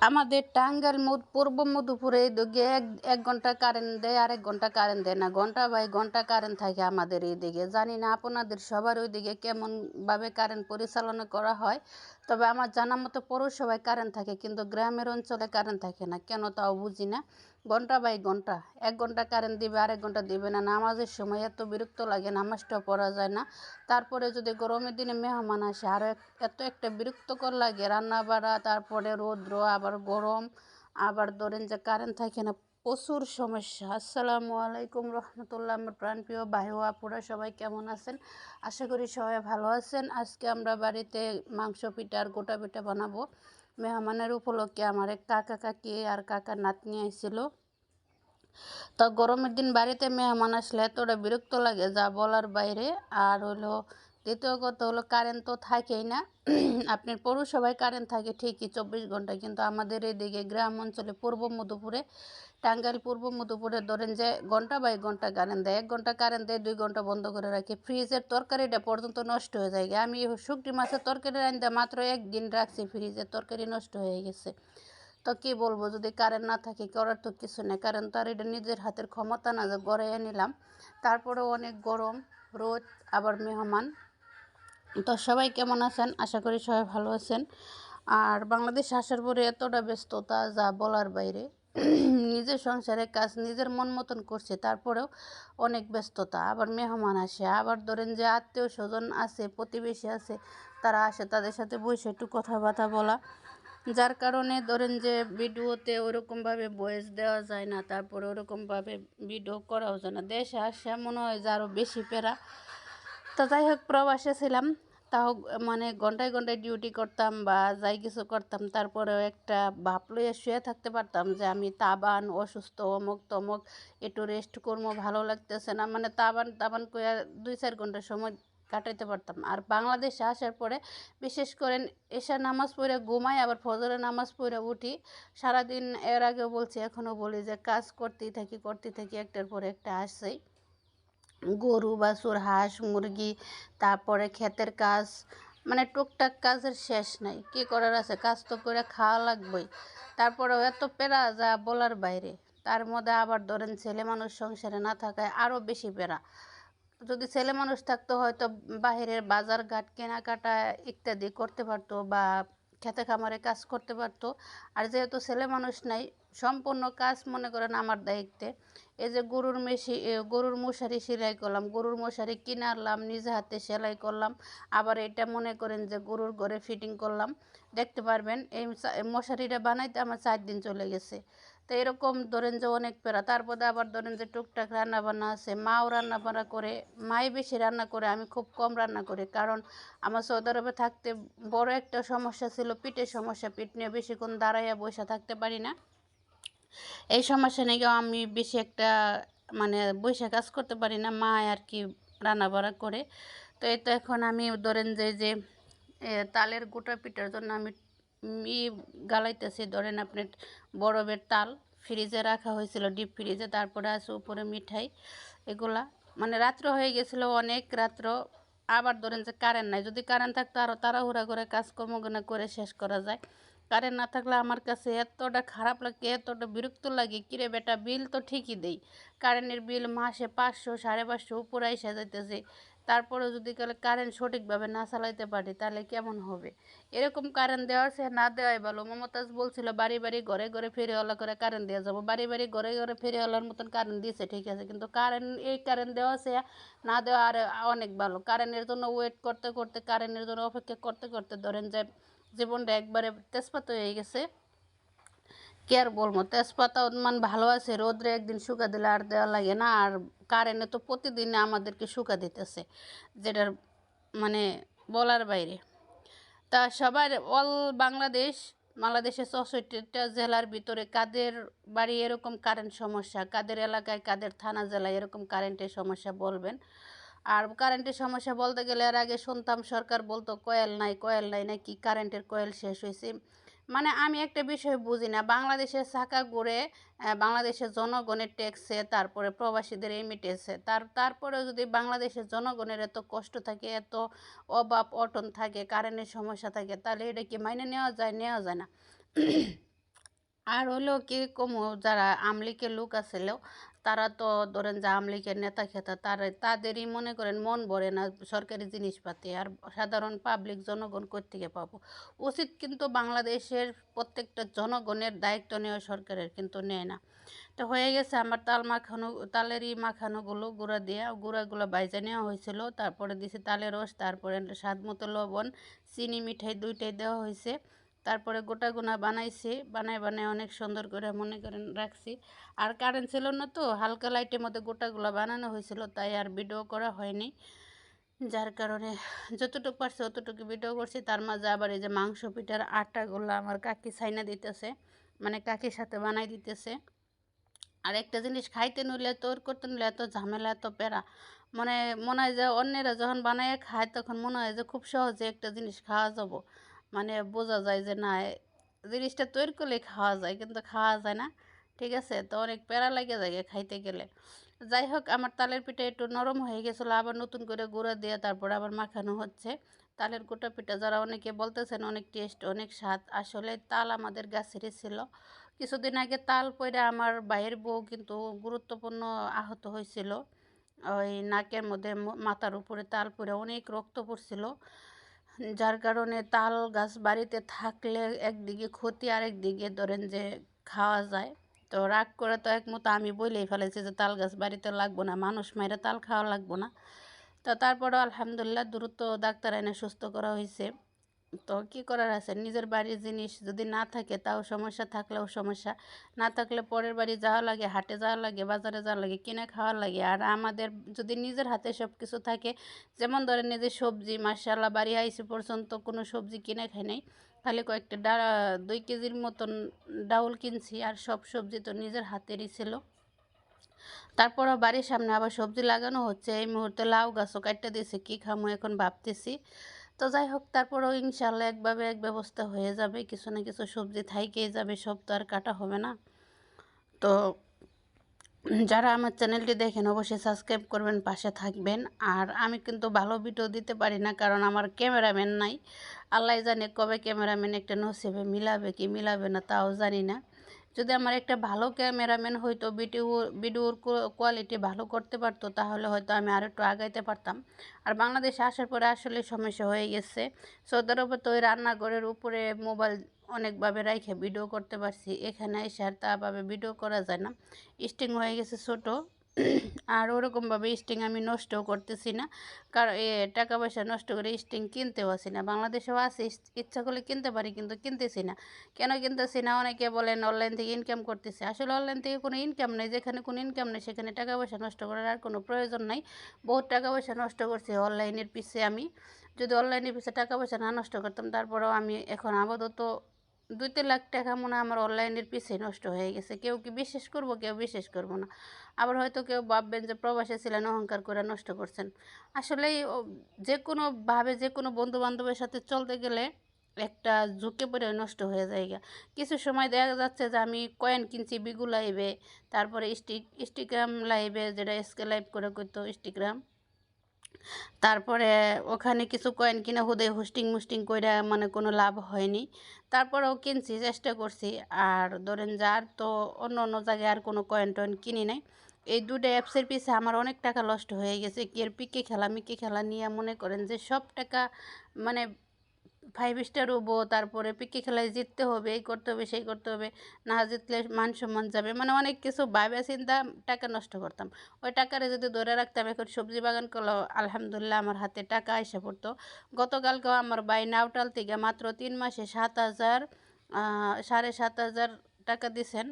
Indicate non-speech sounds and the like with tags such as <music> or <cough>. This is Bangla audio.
আমাদের টাঙ্গাইল মধ, পূর্ব মধুপুরে এদিকে এক এক ঘণ্টা কারেন্ট দেয় আর এক ঘণ্টা কারেন্ট দেয় না। ঘণ্টা বাই ঘণ্টা কারেন্ট থাকে আমাদের এইদিকে। জানি না আপনাদের সবার ওইদিকে কেমনভাবে কারেন্ট পরিচালনা করা হয়। তবে আমার জানা মতো পৌরসভায় কারেন্ট থাকে, কিন্তু গ্রামের অঞ্চলে কারেন্ট থাকে না। কেন তাও বুঝি না। ঘণ্টা বাই ঘণ্টা, এক ঘণ্টা কারেন্ট দিবে, আরেক ঘণ্টা দিবে না। নামাজের সময় এত বিরক্ত লাগে, নামাজটাও পড়া যায় না। তারপরে যদি গরমের দিনে মেহমান আসে আরও এত একটা বিরক্তকর লাগে। রান্না বাড়া তারপরে রৌদ্র, আবার গরম, আবার ধরেন যে কারেন্ট থাকে না প্রচুর সমস্যা। আসসালামু আলাইকুম রহমতুল্লাহ, আমার প্রাণপ্রিয় ও আপুরা সবাই কেমন আছেন? আশা করি সবাই ভালো আছেন। আজকে আমরা বাড়িতে মাংস পিঠা আর গোটা পিঠা বানাবো। মেহমানের উপলক্ষে আমার এক কাকা কাকি আর কাকা নাতনি আইছিল। তো গরমের দিন বাড়িতে মেহমান আসলে এতটা বিরক্ত লাগে যা বলার বাইরে। আর হলো দ্বিতীয় কথা হলো কারেন্ট তো থাকেই না। <clears throat> আপনার পৌরসভায় কারেন্ট থাকে ঠিকই চব্বিশ ঘণ্টা, কিন্তু আমাদের এদিকে গ্রাম অঞ্চলে পূর্ব মধুপুরে, টাঙ্গাইল পূর্ব মধুপুরে ধরেন যে ঘণ্টা বাই ঘণ্টা কারেন্ট দেয়। এক ঘণ্টা কারেন্ট দেয়, দুই ঘণ্টা বন্ধ করে রাখে। ফ্রিজের তরকারিটা পর্যন্ত নষ্ট হয়ে যায়। আমি শুকটি মাছের তরকারি রান্ধতে মাত্র একদিন রাখছি, ফ্রিজের তরকারি নষ্ট হয়ে গেছে। তো কি বলব, যদি কারেন্ট না থাকে করার তো কিছু নেই। কারণ তার এটা নিজের হাতের ক্ষমতা না যে গড়াইয়া নিলাম। তারপরেও অনেক গরম, রোদ, আবার মেহমান। তো সবাই কেমন আছেন? আশা করি সবাই ভালো আছেন। আর বাংলাদেশ আসার পরে এতটা ব্যস্ততা যা বলার বাইরে। নিজের সংসারের কাজ নিজের মন মতন করছে, তারপরেও অনেক ব্যস্ততা। আবার মেহমান আসে, আবার ধরেন যে আত্মীয় স্বজন আছে, প্রতিবেশী আছে, তারা আসে তাদের সাথে বসে একটু কথাবার্তা বলা। যার কারণে ধরেন যে ভিডিওতে ওরকমভাবে ভয়েস দেওয়া যায় না, তারপরে ওরকমভাবে ভিডিও করাও যায় না। দেশে আসে মনে হয় যে আরও বেশি পেরা তো যাই হোক প্রবাসে ছিলাম। তাও মানে ঘন্টায় ঘন্টায় ডিউটি করতাম বা যাই কিছু করতাম। তারপরেও একটা ভাব লইয়া শুয়ে থাকতে পারতাম যে আমি তাবান, অসুস্থ, অমুক তমুক, একটু রেস্ট করব, ভালো লাগতেছে না। মানে তাবান তাবান করে দুই চার ঘণ্টা সময় কাটাইতে পারতাম। আর বাংলাদেশে আসার পরে বিশেষ করেন এশা নামাজ পড়ে ঘুমাই, আবার ফজরের নামাজ পড়ে উঠি। সারাদিন এর আগেও বলছি এখনও বলি যে কাজ করতেই থাকি করতেই থাকি, একটার পরে একটা আসছেই। গরু, বাছুর, হাঁস, মুরগি, তারপরে ক্ষেতের কাজ মানে টুকটাক কাজের শেষ নাই। কি করার আছে? কাজ তো করে খাওয়া লাগবেই। তারপরেও এত পেরা যা বলার বাইরে। তার মধ্যে আবার ধরেন ছেলে মানুষ সংসারে না থাকায় আরও বেশি পেরা যদি ছেলে মানুষ থাকতো হয়তো বাহিরের বাজার ঘাট, কেনাকাটা ইত্যাদি করতে পারতো বা খেতে খামারে কাজ করতে পারতো। আর যেহেতু ছেলে মানুষ নাই, সম্পূর্ণ কাজ মনে করেন আমার দায়িত্বে। এই যে গরুর মেশি গরুর মশারি সেলাই করলাম, গরুর মশারি কিনে আনলাম নিজে হাতে সেলাই করলাম। আবার এটা মনে করেন যে গরুর ঘরে ফিটিং করলাম। দেখতে পারবেন এই মশারিটা বানাইতে আমার চার দিন চলে গেছে। তো এরকম ধরেন যে অনেক পেরা তারপরে আবার ধরেন যে টুকটাক রান্না বান্না আছে, মাও রান্না বান্না করে, মাই বেশি রান্না করে, আমি খুব কম রান্না করি। কারণ আমার সৌদি আরবে থাকতে বড় একটা সমস্যা ছিল, পিঠের সমস্যা। পিঠ নিয়ে বেশিক্ষণ দাঁড়াইয়া বসে থাকতে পারি না। এই সমস্যা নিয়ে আমি বেশি একটা মানে বৈশা কাজ করতে পারি না মা আর কি রান্না বাড়া করে। তো এই তো এখন আমি ধরেন যে যে তালের গোটা পিঠার জন্য আমি ই গালাইতেছি, ধরেন আপনার বরফের তাল ফ্রিজে রাখা হয়েছিল, ডিপ ফ্রিজে, তারপরে আছে উপরে মিঠাই, এগুলা। মানে রাত্র হয়ে গেছিল, অনেক রাত্র। আবার ধরেন যে কারেন্ট নাই, যদি কারেন্ট থাকতো আরও তাড়াহুড়া করে কাজকর্ম কাজকর্মগুলো করে শেষ করা যায়। কারেন্ট না থাকলে আমার কাছে এতটা খারাপ লাগে, এতটা বিরক্ত লাগে, কিরে বেটা বিল তো ঠিকই দেই। কারেন্টের বিল মাসে পাঁচশো, সাড়ে পাঁচশো, উপরে এসে যাইতেছে। তারপরেও যদি কারেন্ট সঠিকভাবে না চালাইতে পারি, তাহলে কেমন হবে? এরকম কারেন্ট দেওয়ার সে না দেওয়াই ভালো। মমতাজ বলছিল, বাড়ি বাড়ি, ঘরে ঘরে ফেরিওয়ালা করে কারেন্ট দেওয়া যাব। বাড়ি বাড়ি, ঘরে ঘরে ফেরিওয়ালার মতন কারেন্ট দিয়েছে, ঠিক আছে। কিন্তু কারেন্ট এই কারেন্ট দেওয়া সে না দেওয়া আর অনেক ভালো। কারেন্টের জন্য ওয়েট করতে করতে কারেন্টের জন্য অপেক্ষা করতে করতে ধরেন যে জীবনটা একবারে তেজপাত হয়ে গেছে। কি আর বলব? তেজপাতা মান ভালো আছে, রোদ্রে একদিন শুকা দিলে আর দেওয়া লাগে না, আর কারেন্টে তো প্রতিদিন আমাদেরকে শুকা দিতেছে, যেটার মানে বলার বাইরে। তা সবার অল বাংলাদেশ, বাংলাদেশের চৌষট্টিটা জেলার ভিতরে কাদের বাড়ি এরকম কারেন্ট সমস্যা, কাদের এলাকায়, কাদের থানা, জেলায় এরকম কারেন্টের সমস্যা বলবেন? আর কারেন্টের সমস্যা বলতে গেলে আর আগে শুনতাম সরকার বলতো, কয়েল নাই কয়েল নাই, নাকি কারেন্টের কয়েল শেষ হয়েছে। মানে আমি একটা বিষয় বুঝি না। বাংলাদেশের চাকা ঘুরে বাংলাদেশের জনগণের ট্যাক্সে তারপরে প্রবাসীদের এমিটেছে তার, তারপরেও যদি বাংলাদেশের জনগণের এত কষ্ট থাকে, এত অভাব অটন থাকে, কারেন্টের সমস্যা থাকে, তাহলে এটা কি মাইনে নেওয়া যায়? নেওয়া যায় না। <clears throat> আর হলো কি কমু, যারা আমলিকের লোক আছিল তারা তো ধরেন যে আমলিকের নেতা খেতা তারা তাদেরই মনে করেন মন ভরে না সরকারি জিনিসপাতি, আর সাধারণ পাবলিক জনগণ থেকে পাবো? উচিত কিন্তু বাংলাদেশের প্রত্যেকটা জনগণের দায়িত্ব নেওয়া সরকারের কিন্তু নেয় না। তো হয়ে গেছে আমার তাল মাখানো, তালেরই মাখানোগুলো গুঁড়া দিয়ে গুঁড়াগুলো বাইজে নেওয়া হয়েছিল, তারপরে দিছি তালের রস, তারপরে স্বাদ মতো লবণ, চিনি, মিঠাই দুইটাই দেওয়া হয়েছে। তারপরে গোটা গোনা বানাইছি বানাই বানাই অনেক সুন্দর করে মনে করেন রাখছি। আর কারেন্ট ছিল না তো, হালকা লাইটের মধ্যে গোটাগুলো বানানো হয়েছিল, তাই আর ভিডিও করা হয়নি। যার কারণে যতটুকু পারছে অতটুকু ভিডিও করছি, তার মাঝে আবার এই যে মাংস পিঠার আটাগুলো আমার কাকি ছাইনা দিতেছে মানে কাকির সাথে বানাই দিতেছে। আর একটা জিনিস খাইতে নিলে তোর করতে নিলে এত ঝামেলা, এত প্যারা। মানে মনে হয় যে অন্যেরা যখন বানাইয়া খায়, তখন মনে হয় যে খুব সহজে একটা জিনিস খাওয়া যাব। মানে বোঝা যায় যে না জিনিসটা তৈরি করলে খাওয়া যায়, কিন্তু খাওয়া যায় না। ঠিক আছে? তো অনেক প্যারা লাগে যায় খাইতে গেলে। যাই হোক, আমার তালের পিঠা একটু নরম হয়ে গেছিল, আবার নতুন করে গুঁড়া দিয়ে তারপর আবার মাখানো হচ্ছে। তালের গোটা পিঠা, যারা অনেকে বলতেছেন অনেক টেস্ট, অনেক স্বাদ, আসলে তাল আমাদের গাছেরই ছিল। কিছুদিন আগে তাল পইরা আমার ভাইয়ের বউ কিন্তু গুরুত্বপূর্ণ আহত হয়েছিল। ওই নাকের মধ্যে মাথার উপরে তাল পরে অনেক রক্ত পড়ছিল। যার কারণে তাল গাছ বাড়িতে থাকলে একদিকে ক্ষতি আর একদিকে ধরেন যে খাওয়া যায়। তো রাগ করে তো একমতো আমি বলেই ফেলেছি যে তাল গাছ বাড়িতে লাগবো না, মানুষ মেরে তাল খাওয়া লাগবো না। তো তারপরেও আলহামদুলিল্লাহ দ্রুত ডাক্তার এনে সুস্থ করা হয়েছে তো কী করার আছে? নিজের বাড়ির জিনিস যদি না থাকে তাও সমস্যা, থাকলেও সমস্যা। না থাকলে পরের বাড়ি যাওয়া লাগে, হাটে যাওয়া লাগে, বাজারে যাওয়া লাগে, কিনে খাওয়া লাগে। আর আমাদের যদি নিজের হাতে সব কিছু থাকে, যেমন ধরেন নিজের সবজি মাসাল্লাহ বাড়ি আইসি পর্যন্ত কোনো সবজি কিনে খাই নাই খালি কয়েকটা ডা, দুই কেজির মতন ডাউল কিনছি আর সব সবজি তো নিজের হাতেরই ছিল। তারপরও বাড়ির সামনে আবার সবজি লাগানো হচ্ছে, এই মুহূর্তে লাউ গাছও কাটতে দিয়েছে, কী খামো এখন ভাবতেছি। তো যাই হোক তারপরেও ইনশাল্লাহ একভাবে এক ব্যবস্থা হয়ে যাবে। কিছু না কিছু সবজি থাইকেই যাবে, সব তো আর কাটা হবে না। তো যারা আমার চ্যানেলটি দেখেন, অবশ্যই সাবস্ক্রাইব করবেন, পাশে থাকবেন। আর আমি কিন্তু ভালো ভিডিও দিতে পারি না, কারণ আমার ক্যামেরাম্যান নাই। আল্লাহ জানে কবে ক্যামেরাম্যান একটা নসিবে মিলাবে কি মিলাবে না, তাও জানি না। যদি আমার একটা ভালো ক্যামেরাম্যান হয়তো ভিডিও, ভিডিওর কোয়ালিটি ভালো করতে পারতো, তাহলে হয়তো আমি আর একটু আগাইতে পারতাম। আর বাংলাদেশে আসার পরে আসলে সমস্যা হয়ে গেছে। সৌদি আরবে তো ওই রান্নাঘরের উপরে মোবাইল অনেকভাবে রাইখে ভিডিও করতে পারছি, এখানে এসে আর তাভাবে ভিডিও করা যায় না। স্টিং হয়ে গেছে ছোটো। আর ওরকমভাবে স্টিং আমি নষ্টও করতেছি না। কারণ টাকা পয়সা নষ্ট করে স্টিং কিনতেও আসি না। বাংলাদেশেও আছে ইচ্ছা করলে কিনতে পারি কিন্তু কিনতেছি না। কেন কিনতেছি না? অনেকে বলেন অনলাইন থেকে ইনকাম করতেছে। আসলে অনলাইন থেকে কোনো ইনকাম নেই। যেখানে কোনো ইনকাম নেই, সেখানে টাকা পয়সা নষ্ট করার আর কোনো প্রয়োজন নাই। বহুত টাকা পয়সা নষ্ট করছি অনলাইনের পিছিয়ে আমি। যদি অনলাইনের পিছিয়ে টাকা পয়সা না নষ্ট করতাম, তারপরেও আমি এখন আপাতত দুই তিন লাখ টাকা মনে আমার অনলাইনের পিছিয়ে নষ্ট হয়ে গেছে। কেউ কি বিশ্বাস করব, কেউ বিশ্বাস করব না। আবার হয়তো কেউ ভাববেন যে প্রবাসে ছিলেন, অহংকার করে নষ্ট করছেন। আসলেই যে কোনোভাবে যে কোনো বন্ধু বান্ধবের সাথে চলতে গেলে একটা ঝুঁকে পড়ে নষ্ট হয়ে যায় কিছু সময় দেখা যাচ্ছে যে আমি কয়েন কিনছি বিগু লাইভে, তারপরে স্টিক স্টিগ্রাম লাইভে যেটা এসকে লাইভ করে করতো স্টিগ্রাম তারপরে ওখানে কিছু কয়েন কিনে হুদে হোস্টিং মুস্টিং করে মানে কোনো লাভ হয়নি। তারপরেও কিনছি, চেষ্টা করছি। আর ধরেন যার তো অন্য অন্য জায়গায় আর কোনো কয়েন টয়েন কিনি নাই। এই দুটো অ্যাপসের পিছে আমার অনেক টাকা নষ্ট হয়ে গেছে। কি এর পিকে খেলা, মিকে খেলা নিয়ে মনে করেন যে সব টাকা মানে ফাইভ স্টার হব, তারপরে পিকি খেলায় জিততে হবে, এই করতে হবে, সেই করতে হবে, না জিতলে মান সম্মান যাবে মানে অনেক কিছু ভাবে চিন্তা টাকা নষ্ট করতাম। ওই টাকারে যদি ধরে রাখতাম, এখন সবজি বাগান করল আলহামদুলিল্লাহ আমার হাতে টাকা এসে পড়তো। গতকালকেও আমার বাই নাওটাল থেকে মাত্র তিন মাসে সাত হাজার সাড়ে সাত হাজার টাকা দিছেন।